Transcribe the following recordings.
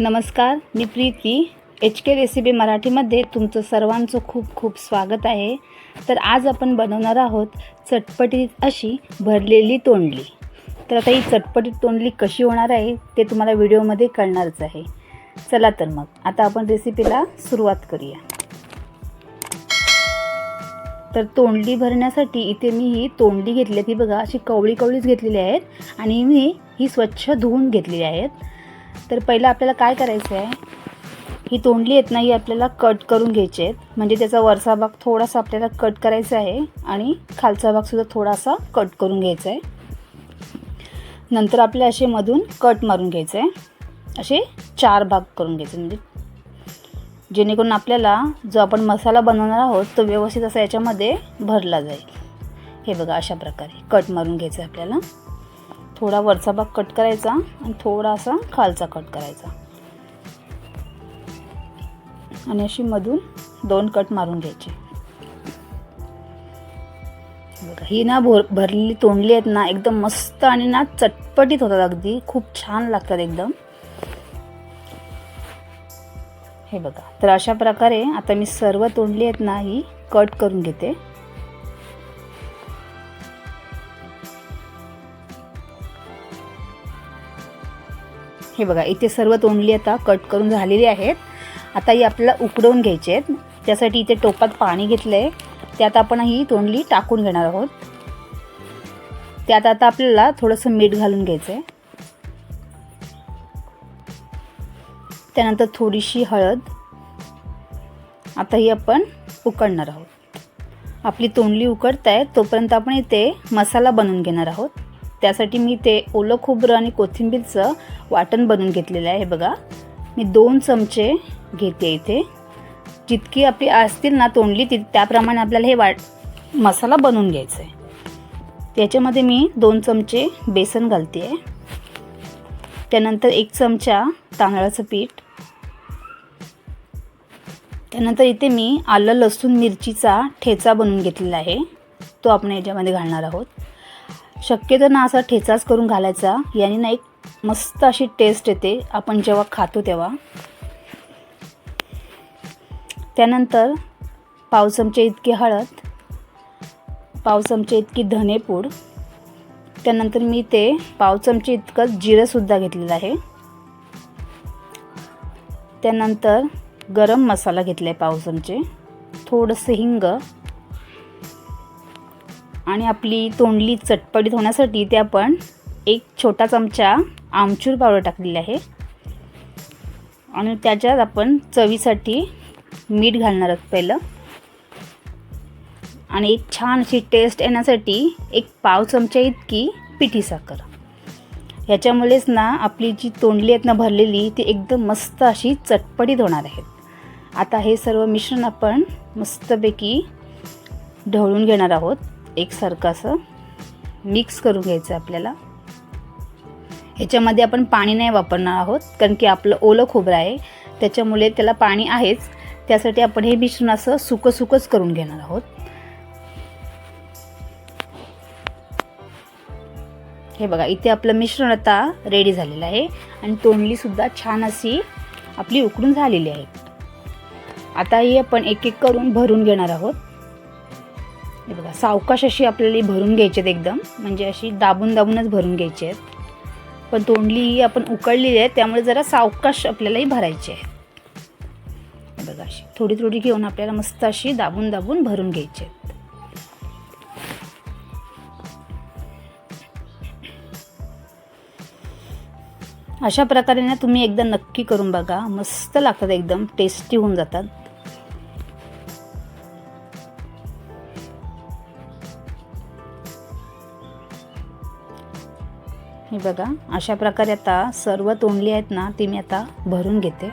नमस्कार मी Preeti. H K recipe मराठीमध्ये तुमचं सर्वांचं खूप खूप स्वागत आहे. तर आज आपण बनवणार आहोत चटपटीत अशी भरलेली तोंडली. तर आता ही चटपटीत तोंडली कशी होणार आहे ते तुम्हाला व्हिडिओमध्ये कळणारच आहे. चला तर मग आता आपण रेसिपीला सुरुवात करूया. तर तोंडली भरण्यासाठी इथे मी ही तोंडली घेतली ती बघा अशी कवळी कवळीच घेतलेली आहेत आणि मी ही स्वच्छ धुवून घेतलेली आहेत. तर पहिलं आपल्याला काय करायचं आहे? ही तोंडली आहेत ना ही आपल्याला कट करून घ्यायची आहेत. म्हणजे त्याचा वरचा भाग थोडासा आपल्याला कट करायचा आहे आणि खालचा भागसुद्धा थोडासा कट करून घ्यायचा आहे. नंतर आपल्या असे मधून कट मारून घ्यायचं आहे. असे चार भाग करून घ्यायचे म्हणजे जेणेकरून आपल्याला जो आपण मसाला बनवणार आहोत तो व्यवस्थित असा याच्यामध्ये भरला जाईल. हे बघा अशा प्रकारे कट मारून घ्यायचं आहे आपल्याला. थोडा वरचा भाग कट करायचा आणि थोडासा खालचा कट करायचा. आणि अशी मधून दोन कट मारून घ्यायचे. बघा ही ना भोर भरलेली तोंडली आहेत ना एकदम मस्त आणि ना चटपटीत होतात अगदी. खूप छान लागतात एकदम. हे बघा तर अशा प्रकारे आता मी सर्व तोंडली आहेत ना ही कट करून घेते. हे बघा इथे सर्व तोंडली आता कट करून झालेली आहेत. आता ही आपल्याला उकडवून घ्यायचे आहेत. त्यासाठी इथे टोपात पाणी घेतलं आहे त्यात आपण ही तोंडली टाकून घेणार आहोत. त्यात आता आपल्याला थोडंसं मीठ घालून घ्यायचं आहे त्यानंतर थोडीशी हळद. आता ही आपण उकडणार आहोत. आपली तोंडली उकडत आहे तोपर्यंत आपण इथे मसाला बनवून घेणार आहोत. त्यासाठी मी ते ओलं खोबरं आणि कोथिंबीरचं वाटण बनवून घेतलेलं आहे हे बघा. मी दोन चमचे घेते इथे. जितकी आपली असतील ना तोंडली ती त्याप्रमाणे आपल्याला हे वाट मसाला बनवून घ्यायचं आहे. त्याच्यामध्ये मी दोन चमचे बेसन घालते. आहे त्यानंतर एक चमचा तांदळाचं पीठ. त्यानंतर इथे मी आलं लसूण मिरचीचा ठेचा बनवून घेतलेला आहे. तो आपण याच्यामध्ये घालणार आहोत. शक्यतो ना असा ठेचाच करून घालायचा. याने ना एक मस्त अशी टेस्ट येते. आपण जेव्हा खातो तेव्हा. त्यानंतर पाव चमचे इतकी हळद पाव चमचे इतकी धनेपूड त्यानंतर मी ते पाव चमचे इतकं जिरंसुद्धा घेतलेलं आहे. त्यानंतर गरम मसाला घेतला आहे पाव चमचे. थोडंसं हिंग आणि आपली तोंडली चटपटीत होण्यासाठी ते आपण एक छोटा चमचा आमचूर पावडर टाकलेली आहे. आणि त्याच्यात आपण चवीसाठी मीठ घालणार आहोत पहिलं. आणि एक छान अशी टेस्ट येण्यासाठी एक पाव चमचा इतकी पिठी साखर. ह्याच्यामुळेच ना आपली जी तोंडली आहेत ना भरलेली ती एकदम मस्त अशी चटपटीत होणार आहेत. आता हे सर्व मिश्रण आपण मस्तपैकी ढवळून घेणार आहोत. एकसारखं असं मिक्स करून घ्यायचं आपल्याला. ह्याच्यामध्ये आपण पाणी नाही वापरणार आहोत कारण की आपलं ओलं खोबरं आहे. त्याच्यामुळे त्याला पाणी आहेच. त्यासाठी आपण हे मिश्रण असं सुकं सुकंच करून घेणार आहोत. हे बघा इथे आपलं मिश्रण आता रेडी झालेलं आहे. आणि तोंडलीसुद्धा छान अशी आपली उकडून झालेली आहे. आता ही आपण एक एक करून भरून घेणार आहोत. हे बघा सावकाश अशी आपल्याला भरून घ्यायची आहेत एकदम. म्हणजे अशी दाबून दाबूनच भरून घ्यायची आहेत पण तोंडली ही आपण उकळलेली आहे त्यामुळे जरा सावकाश आपल्यालाही भरायची आहे बघा अशी थोडी थोडी घेऊन आपल्याला मस्त अशी दाबून दाबून भरून घ्यायची आहेत अशा प्रकारे ना तुम्ही एकदा नक्की करून बघा मस्त लागतात एकदम टेस्टी होऊन जातात. हे बघा अशा प्रकारे आता सर्व तोंडली आहेत ना ती मी आता भरून घेते.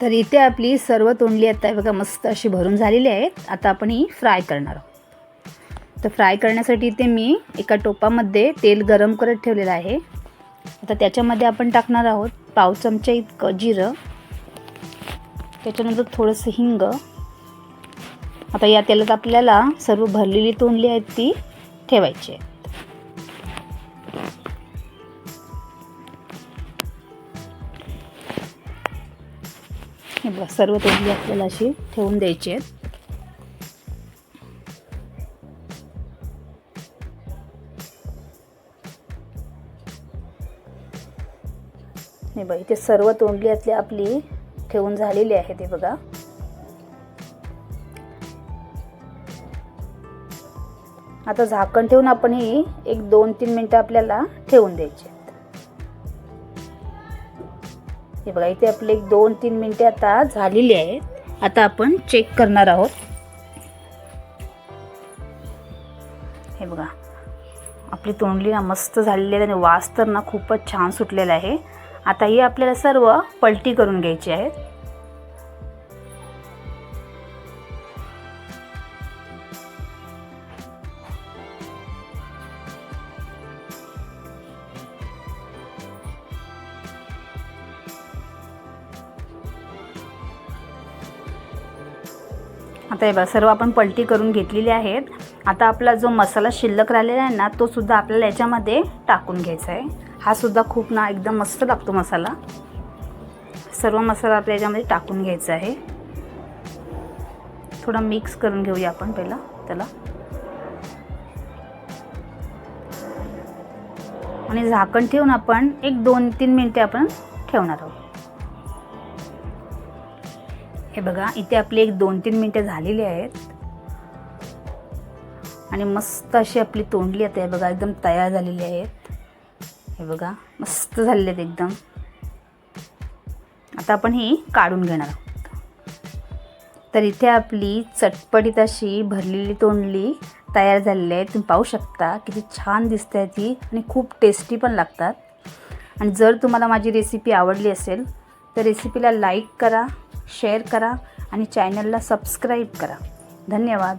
तर इथे आपली सर्व तोंडली आता बघा मस्त अशी भरून झालेली आहेत. आता आपण ही फ्राय करणार आहोत. तर फ्राय करण्यासाठी इथे मी एका टोपामध्ये तेल गरम करत ठेवलेलं आहे. आता त्याच्यामध्ये आपण टाकणार आहोत पाव चमचा इतकं जिरं. त्याच्यानंतर थोडंसं हिंग. आता या तेलात आपल्याला सर्व भरलेली तोंडली आहेत ती ठेवायची आहे हे बघा सर्व तोंडली आपल्याला अशी ठेवून द्यायची आहेत. हे बघा इथे सर्व तोंडली यातली आपली ठेवून झालेली आहे ते बघा. आता झाकण ठेवून आपण ही एक दोन तीन मिनटं आपल्याला ठेवून द्यायची हे बघा इथे आपले एक दोन तीन मिनटे आता झालेली आहेत. आता आपण चेक करणार आहोत. हे बघा आपली तोंडली ना मस्त झालेली आहे आणि वास तर ना खूपच छान सुटलेला आहे. आता ही आपल्याला सर्व पलटी करून घ्यायची आहे आता हे बघा सर्व आपण पलटी करून घेतलेली आहेत. आता आपला जो मसाला शिल्लक राहिलेला आहे ना तो सुद्धा आपल्याला याच्यामध्ये टाकून घ्यायचा आहे. हा सुद्धा खूप ना एकदम मस्त लागतो मसाला. सर्व मसाला आपल्या याच्यामध्ये टाकून घ्यायचा आहे. थोडा मिक्स करून घेऊया आपण पहिला त्याला. आणि झाकण ठेवून आपण एक दोन तीन मिनटे आपण ठेवणार आहोत. हे बघा इथे आपली एक दोन तीन मिनटं झालेली आहेत. आणि मस्त अशी आपली तोंडली आता हे बघा एकदम तयार झालेली आहेत. हे बघा मस्त झालेले आहेत एकदम. आता आपण ही काढून घेणार आहोत. तर इथे आपली चटपटीत अशी भरलेली तोंडली तयार झालेली आहे. तुम्ही पाहू शकता किती छान दिसते ती आणि खूप टेस्टी पण लागतात. आणि जर तुम्हाला माझी रेसिपी आवडली असेल तर रेसिपीला लाईक करा शेअर करा आणि चॅनलला सबस्क्राईब करा. धन्यवाद.